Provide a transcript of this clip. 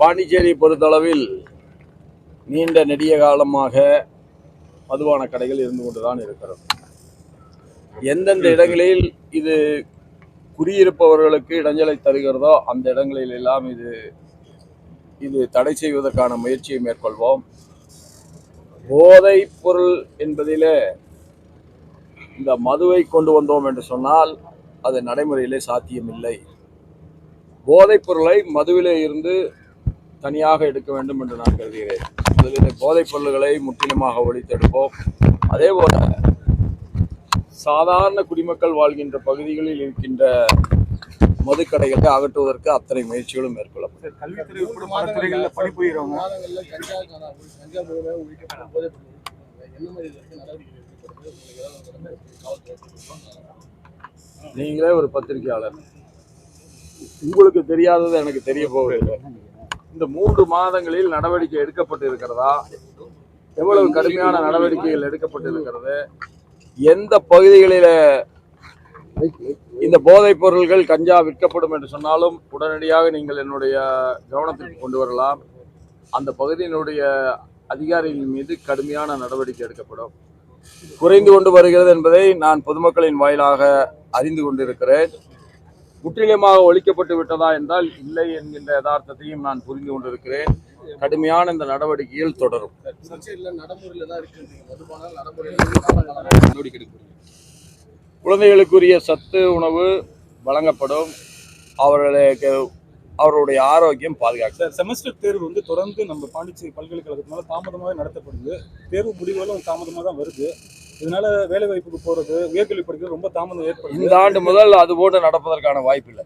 பாண்டிச்சேரி பொறுத்தளவில் நீண்ட நெடிய காலமாக மதுபான கடைகள் இருந்து கொண்டுதான் இருக்கிறது. எந்தெந்த இடங்களில் இது குடியிருப்பவர்களுக்கு இடைஞ்சலை தருகிறதோ அந்த இடங்களில் எல்லாம் இது இது தடை செய்வதற்கான முயற்சியை மேற்கொள்வோம். போதைப் பொருள் என்பதிலே இந்த மதுவை கொண்டு வந்தோம் என்று சொன்னால் அது நடைமுறையிலே சாத்தியமில்லை. போதைப் பொருளை மதுவிலே இருந்து தனியாக எடுக்க வேண்டும் என்று நான் கருதுகிறேன். முதலில் போதைப் பொருள்களை முற்றிலுமாக ஒழித்தெடுப்போம் அதே போல சாதாரண குடிமக்கள் வாழ்கின்ற பகுதிகளில் இருக்கின்ற மதுக்கடைகளை அகற்றுவதற்கு அத்தனை முயற்சிகளும் மேற்கொள்ளப்படும்? நீங்களே ஒரு பத்திரிகையாளர். உங்களுக்கு தெரியாதது எனக்கு தெரிய போவதில்லை. இந்த மூன்று மாதங்களில் நடவடிக்கை எடுக்கப்பட்டு இருக்கிறதா எவ்வளவு கடுமையான நடவடிக்கைகள் எடுக்கப்பட்டு இருக்கிறது எந்த பகுதிகளில இந்த போதைப் பொருள்கள் கஞ்சா விற்கப்படும் என்று சொன்னாலும் உடனடியாக நீங்கள் என்னுடைய கவனத்திற்கு கொண்டு வரலாம். அந்த பகுதியினுடைய அதிகாரிகள் மீது கடுமையான நடவடிக்கை எடுக்கப்படும். குறைந்து கொண்டு வருகிறது என்பதை நான் பொதுமக்களின் வாயிலாக அறிந்து கொண்டிருக்கிறேன். முற்றிலுமாக ஒழிக்கப்பட்டு விட்டதா என்றால் இல்லை என்கின்ற யதார்த்தத்தையும் நான் புரிந்து கொண்டிருக்கிறேன். கடுமையான இந்த நடவடிக்கைகள் தொடரும். தான் நடைமுறையில் குழந்தைகளுக்குரிய சத்து உணவு வழங்கப்படும். அவர்களுக்கு அவருடைய ஆரோக்கியம் பாதுகாக்கும். சார் செமஸ்டர் தேர்வு வந்து தொடர்ந்து நம்ம பாண்டிச்சேரி பல்கலைக்கழகத்தினால தாமதமாக நடத்தப்படுது. தேர்வு முடிவுகளும் தாமதமாக தான் வருது. இதனால வேலை வாய்ப்புக்கு போறது உயர்கல்வி படிக்கிறது ரொம்ப தாமதம் ஏற்படும் இந்த ஆண்டு முதல் அது போட்டு நடப்பதற்கான வாய்ப்பு இல்லை